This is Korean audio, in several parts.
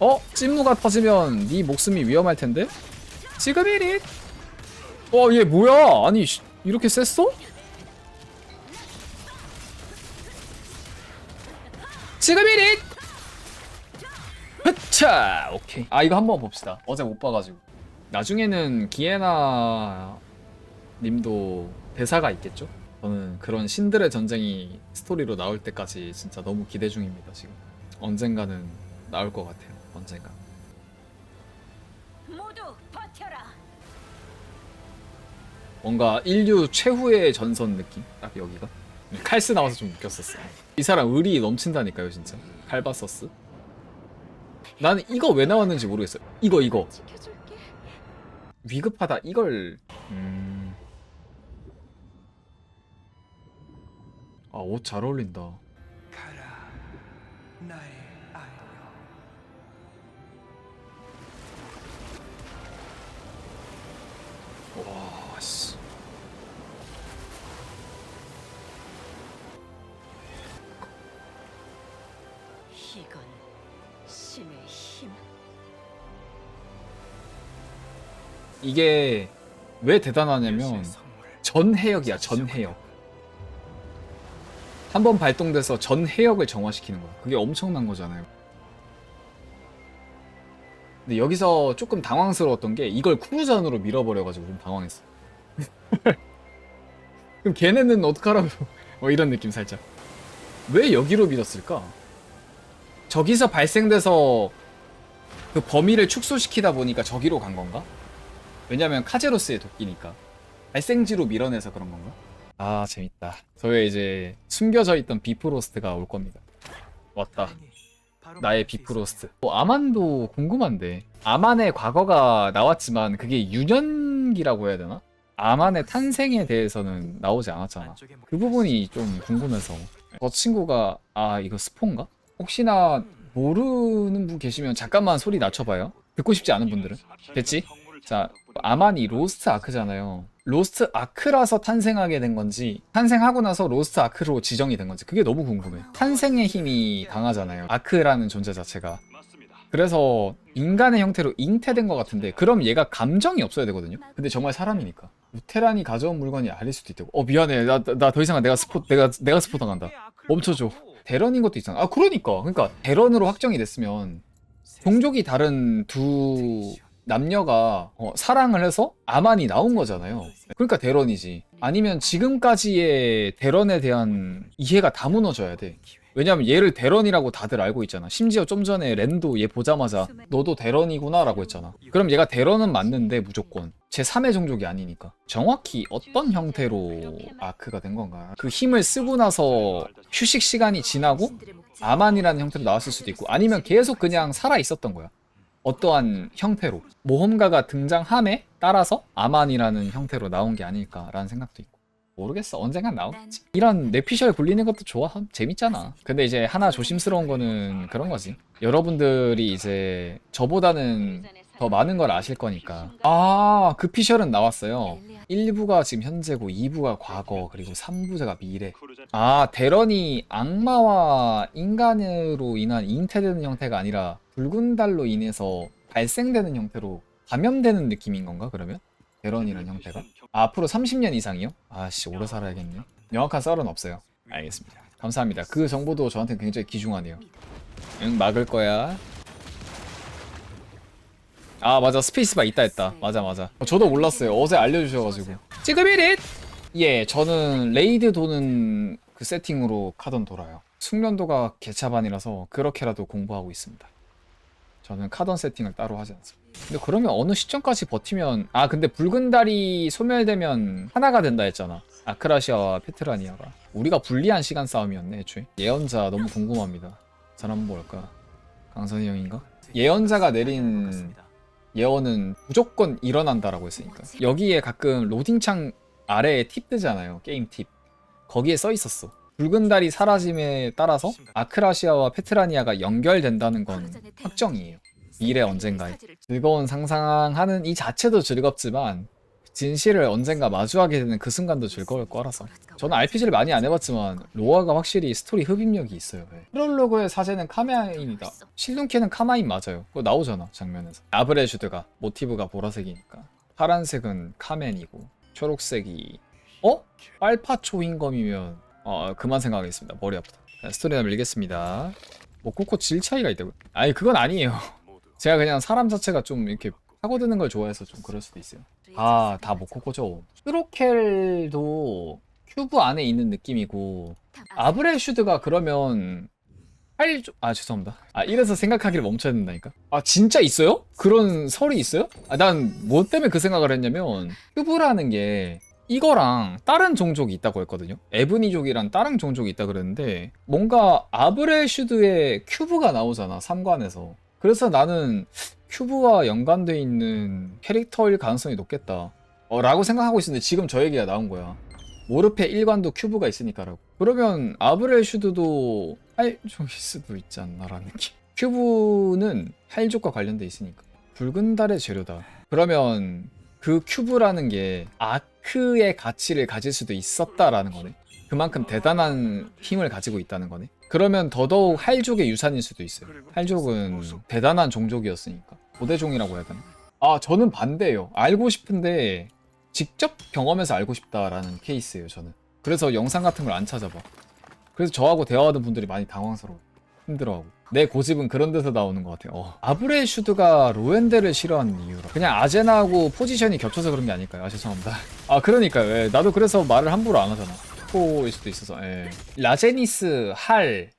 어? 찐무가 터지면 네 목숨이 위험할 텐데? 지금 이리 어, 얘 뭐야? 아니, 씨, 이렇게 셌어? 지금 이리 흐차! 오케이. 아, 이거 한번 봅시다. 어제 못 봐가지고. 나중에는 기에나 님도 대사가 있겠죠? 저는 그런 신들의 전쟁이 스토리로 나올 때까지 진짜 너무 기대 중입니다, 지금. 언젠가는 나올 것 같아요. 언젠가. 모두 버텨라. 뭔가 인류 최후의 전선 느낌? 딱 여기가. 칼스 나와서 좀 웃겼었어. 이 사람 의리 넘친다니까요, 진짜. 칼바서스. 나는 이거 왜 나왔는지 모르겠어요. 이거, 이거. 지켜줄게. 위급하다, 이걸. 음. 아, 옷 잘 어울린다. 가라 나의 이건 신의 힘. 이게 왜 대단하냐면 전 해역이야 전 해역. 한 번 발동돼서 전 해역을 정화시키는 거야 그게 엄청난 거잖아요. 근데 여기서 조금 당황스러웠던 게 이걸 크루전으로 밀어버려가지고 좀 당황했어. 그럼 걔네는 어떡하라고? 뭐 이런 느낌 살짝. 왜 여기로 밀었을까 저기서 발생돼서 그 범위를 축소시키다 보니까 저기로 간 건가? 왜냐면 카제로스의 도끼니까 발생지로 밀어내서 그런 건가? 아 재밌다 저의 이제 숨겨져 있던 비프로스트가 올 겁니다 왔다 나의 수 비프로스트. 어, 아만도 궁금한데 아만의 과거가 나왔지만 그게 유년기라고 해야 되나? 아만의 탄생에 대해서는 나오지 않았잖아 그 부분이 좀 궁금해서 저 친구가 아 이거 스폰가? 혹시나 모르는 분 계시면 잠깐만 소리 낮춰봐요. 듣고 싶지 않은 분들은. 됐지? 자 아만이 로스트 아크잖아요. 로스트 아크라서 탄생하게 된 건지 탄생하고 나서 로스트 아크로 지정이 된 건지 그게 너무 궁금해. 탄생의 힘이 강하잖아요. 아크라는 존재 자체가. 그래서 인간의 형태로 잉태된 것 같은데 그럼 얘가 감정이 없어야 되거든요. 근데 정말 사람이니까. 우테란이 가져온 물건이 아닐 수도 있다고. 어 미안해. 나 나 더 이상 내가 스포 내가 내가 스포 당한다. 멈춰줘 대런인 것도 있잖아 아 그러니까 그러니까 대런으로 확정이 됐으면 종족이 다른 두 남녀가 어, 사랑을 해서 아만이 나온 거잖아요. 그러니까 대런이지. 아니면 지금까지의 대런에 대한 이해가 다 무너져야 돼. 왜냐면 얘를 대런이라고 다들 알고 있잖아. 심지어 좀 전에 랜도 얘 보자마자 너도 대런이구나라고 했잖아. 그럼 얘가 대런은 맞는데 무조건 제 3의 종족이 아니니까. 정확히 어떤 형태로 아크가 된 건가? 그 힘을 쓰고 나서 휴식 시간이 지나고 아만이라는 형태로 나왔을 수도 있고 아니면 계속 그냥 살아 있었던 거야. 어떠한 형태로 모험가가 등장함에 따라서 아만이라는 형태로 나온 게 아닐까라는 생각도 있고 모르겠어. 언젠간 나오겠지. 이런 뇌피셜 굴리는 것도 좋아. 재밌잖아. 근데 이제 하나 조심스러운 거는 그런 거지. 여러분들이 이제 저보다는 더 많은 걸 아실 거니까. 아 그 피셜은 나왔어요. 1부가 지금 현재고 2부가 과거 그리고 3부제가 미래. 아 대런이 악마와 인간으로 인한 잉태되는 형태가 아니라 붉은 달로 인해서 발생되는 형태로 감염되는 느낌인 건가 그러면? 대런이라는 형태가? 아, 앞으로 30년 이상이요? 아씨 오래 살아야겠네 명확한 썰은 없어요. 알겠습니다. 감사합니다. 그 정보도 저한테 굉장히 귀중하네요. 응 막을 거야. 아 맞아. 스페이스바 있다 했다. 맞아 맞아. 어, 저도 몰랐어요. 어제 알려주셔가지고. 지금 1릿 예 저는 레이드 도는 그 세팅으로 카던 돌아요. 숙련도가 개차반이라서 그렇게라도 공부하고 있습니다 저는 카던 세팅을 따로 하지 않습니다. 근데 그러면 어느 시점까지 버티면 아 근데 붉은 달이 소멸되면 하나가 된다 했잖아. 아크라시아와 페트라니아가. 우리가 불리한 시간 싸움이었네 애초에. 예언자 너무 궁금합니다. 사람 뭘까? 강선이 형인가? 예언자가 내린 예언은 무조건 일어난다라고 했으니까. 여기에 가끔 로딩창 아래에 팁 뜨잖아요 게임 팁. 거기에 써 있었어 붉은 달이 사라짐에 따라서 아크라시아와 페트라니아가 연결된다는 건 확정이에요. 미래 언젠가에. 즐거운 상상하는 이 자체도 즐겁지만 진실을 언젠가 마주하게 되는 그 순간도 즐거울 거라서. 저는 RPG를 많이 안 해봤지만 로아가 확실히 스토리 흡입력이 있어요. 네. 프롤로그의 사제는 카메인이다. 실눈캐는 카마인 맞아요. 그거 나오잖아 장면에서. 아브레슈드가 모티브가 보라색이니까. 파란색은 카멘이고 초록색이 어? 빨파초인검이면 어 그만 생각하겠습니다 머리 아프다 자, 스토리나 밀겠습니다 뭐 코코 질 차이가 있다고요? 아니 그건 아니에요 제가 그냥 사람 자체가 좀 이렇게 파고드는 걸 좋아해서 좀 그럴 수도 있어요 아, 다 모코코죠. 스로켈도 큐브 안에 있는 느낌이고 아브레슈드가 그러면 활 아, 죄송합니다. 아, 이래서 생각하기를 멈춰야 된다니까. 아, 진짜 있어요? 그런 설이 있어요? 아, 난 뭐 때문에 그 생각을 했냐면 큐브라는 게 이거랑 다른 종족이 있다고 했거든요. 에브니족이란 다른 종족이 있다 그랬는데 뭔가 아브레슈드의 큐브가 나오잖아, 3관에서. 그래서 나는 큐브와 연관돼 있는 캐릭터일 가능성이 높겠다. 어, 라고 생각하고 있었는데 지금 저 얘기가 나온 거야. 모르페 1관도 큐브가 있으니까라고. 그러면 아브렐슈드도 할족일 수도 있지 않나라는 느낌. 큐브는 할족과 관련돼 있으니까. 붉은 달의 재료다. 그러면 그 큐브라는 게아 크의 가치를 가질 수도 있었다라는 거네. 그만큼 대단한 힘을 가지고 있다는 거네. 그러면 더더욱 할족의 유산일 수도 있어요. 할족은 대단한 종족이었으니까. 고대종이라고 해야 되나? 아, 저는 반대예요. 알고 싶은데 직접 경험해서 알고 싶다라는 케이스예요, 저는. 그래서 영상 같은 걸 안 찾아봐. 그래서 저하고 대화하는 분들이 많이 당황스러워. 힘들어하고. 내 고집은 그런 데서 나오는 것 같아요. 어. 아브레슈드가 로엔델을 싫어하는 이유라. 그냥 아제나하고 포지션이 겹쳐서 그런 게 아닐까요? 아, 죄송합니다. 아, 그러니까요. 예, 나도 그래서 말을 함부로 안 하잖아. 포일 수도 있어서. 예. 라제니스, 할,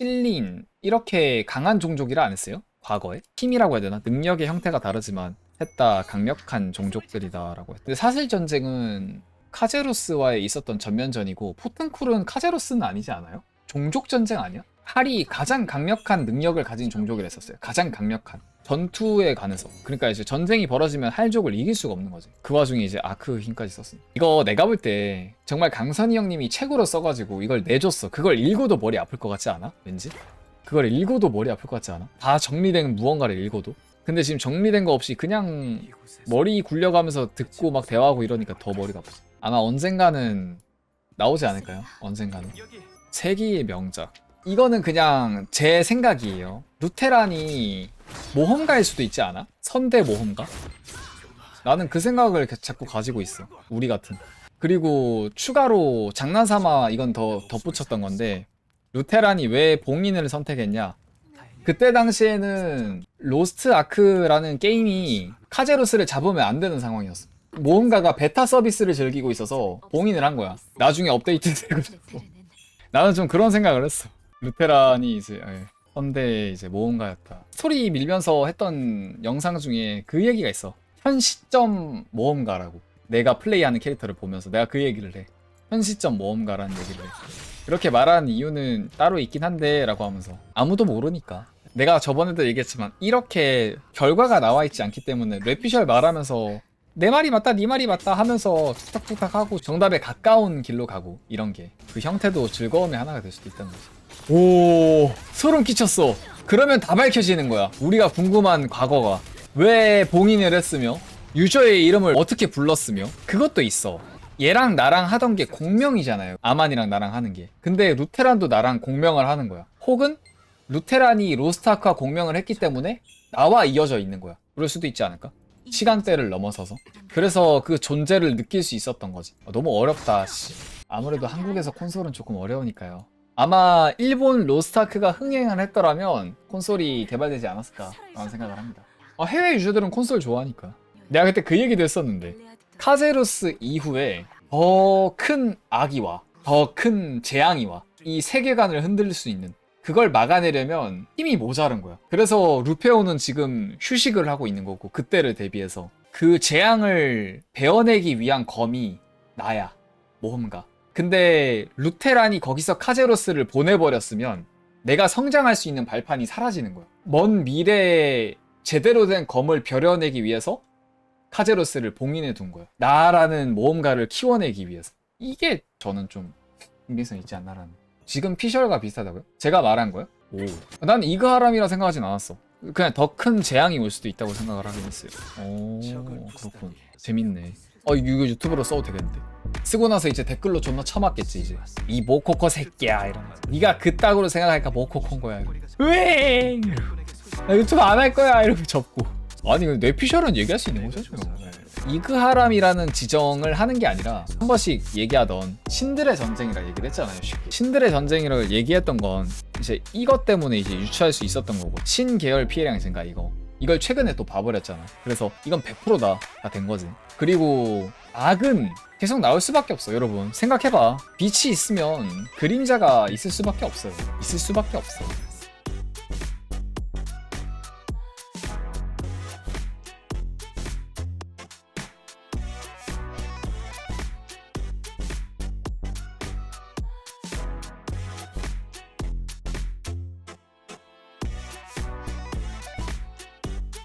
실린 이렇게 강한 종족이라 안 했어요? 과거에? 힘이라고 해야 되나? 능력의 형태가 다르지만 셋다 강력한 종족들이다라고 했 근데 사실 전쟁은 카제로스와에 있었던 전면전이고 포튼쿨은 카제로스는 아니지 않아요? 종족 전쟁 아니야? 할이 가장 강력한 능력을 가진 종족이랬었어요. 가장 강력한 전투에 관해서. 그러니까 이제 전쟁이 벌어지면 할족을 이길 수가 없는 거지. 그 와중에 이제 아크 힘까지 썼으니. 이거 내가 볼 때 정말 강선희 형님이 책으로 써가지고 이걸 내줬어. 그걸 읽어도 머리 아플 것 같지 않아? 왠지? 그걸 읽어도 머리 아플 것 같지 않아? 다 정리된 무언가를 읽어도? 근데 지금 정리된 거 없이 그냥 머리 굴려가면서 듣고 막 대화하고 이러니까 더 머리가 아프지. 아마 언젠가는 나오지 않을까요? 언젠가는. 세기의 명작. 이거는 그냥 제 생각이에요. 루테란이 모험가일 수도 있지 않아? 선대 모험가? 나는 그 생각을 가- 자꾸 가지고 있어. 우리 같은. 그리고 추가로 장난삼아 이건 더 덧붙였던 건데 루테란이 왜 봉인을 선택했냐? 그때 당시에는 로스트 아크라는 게임이 카제로스를 잡으면 안 되는 상황이었어. 모험가가 베타 서비스를 즐기고 있어서 봉인을 한 거야. 나중에 업데이트 되고 나는 좀 그런 생각을 했어. 루테란이 이제 예, 선대 이제 모험가였다. 스토리 밀면서 했던 영상 중에 그 얘기가 있어. 현 시점 모험가라고. 내가 플레이하는 캐릭터를 보면서 내가 그 얘기를 해. 현 시점 모험가라는 얘기를 해. 그렇게 말하는 이유는 따로 있긴 한데 라고 하면서 아무도 모르니까. 내가 저번에도 얘기했지만 이렇게 결과가 나와 있지 않기 때문에 뇌피셜 말하면서 내 말이 맞다 네 말이 맞다 하면서 툭탁툭탁 하고 정답에 가까운 길로 가고 이런 게 그 형태도 즐거움의 하나가 될 수도 있다는 거지. 오. 소름 끼쳤어. 그러면 다 밝혀지는 거야. 우리가 궁금한 과거가. 왜 봉인을 했으며 유저의 이름을 어떻게 불렀으며 그것도 있어. 얘랑 나랑 하던 게 공명이잖아요. 아만이랑 나랑 하는 게. 근데 루테란도 나랑 공명을 하는 거야. 혹은 루테란이 로스타크와 공명을 했기 때문에 나와 이어져 있는 거야. 그럴 수도 있지 않을까 시간대를 넘어서서. 그래서 그 존재를 느낄 수 있었던 거지. 아, 너무 어렵다 씨. 아무래도 한국에서 콘솔은 조금 어려우니까요. 아마 일본 로스타크가 흥행을 했더라면 콘솔이 개발되지 않았을까 라는 생각을 합니다. 아, 해외 유저들은 콘솔 좋아하니까. 내가 그때 그 얘기도 했었는데. 카제로스 이후에 더 큰 악이 와, 더 큰 재앙이 와. 이 세계관을 흔들릴 수 있는 그걸 막아내려면 힘이 모자란 거야. 그래서 루페오는 지금 휴식을 하고 있는 거고 그때를 대비해서 그 재앙을 베어내기 위한 검이 나야 모험가. 근데 루테란이 거기서 카제로스를 보내버렸으면 내가 성장할 수 있는 발판이 사라지는 거야. 먼 미래에 제대로 된 검을 벼려내기 위해서 카제로스를 봉인해 둔 거야. 나라는 모험가를 키워내기 위해서. 이게 저는 좀 신빙성 있지 않나라는. 지금 피셜과 비슷하다고요? 제가 말한 거요? 오. 난 이거 하람이라 생각하진 않았어. 그냥 더 큰 재앙이 올 수도 있다고 생각을 하긴 했어요. 오, 그렇군. 재밌네. 어 이거 유튜브로 써도 되겠는데 쓰고 나서 이제 댓글로 존나 처맞겠지 이제 이 모코코 새끼야 이러면서 네가 그따구로 생각하니까 모코코인 거야 나 유튜브 안 할 거야 이러고 접고 아니 근데 뇌피셜은 얘기할 수 있는 거죠 지금 이그하람이라는 지정을 하는 게 아니라 한 번씩 얘기하던 신들의 전쟁이라 얘기를 했잖아요 쉽게. 신들의 전쟁이라고 얘기했던 건 이제 이것 때문에 이제 유추할 수 있었던 거고 신 계열 피해량이신가 이거. 이걸 최근에 또 봐버렸잖아 그래서 이건 100%다가 된 거지. 그리고 악은 계속 나올 수밖에 없어 여러분. 생각해봐. 빛이 있으면 그림자가 있을 수밖에 없어요. 있을 수밖에 없어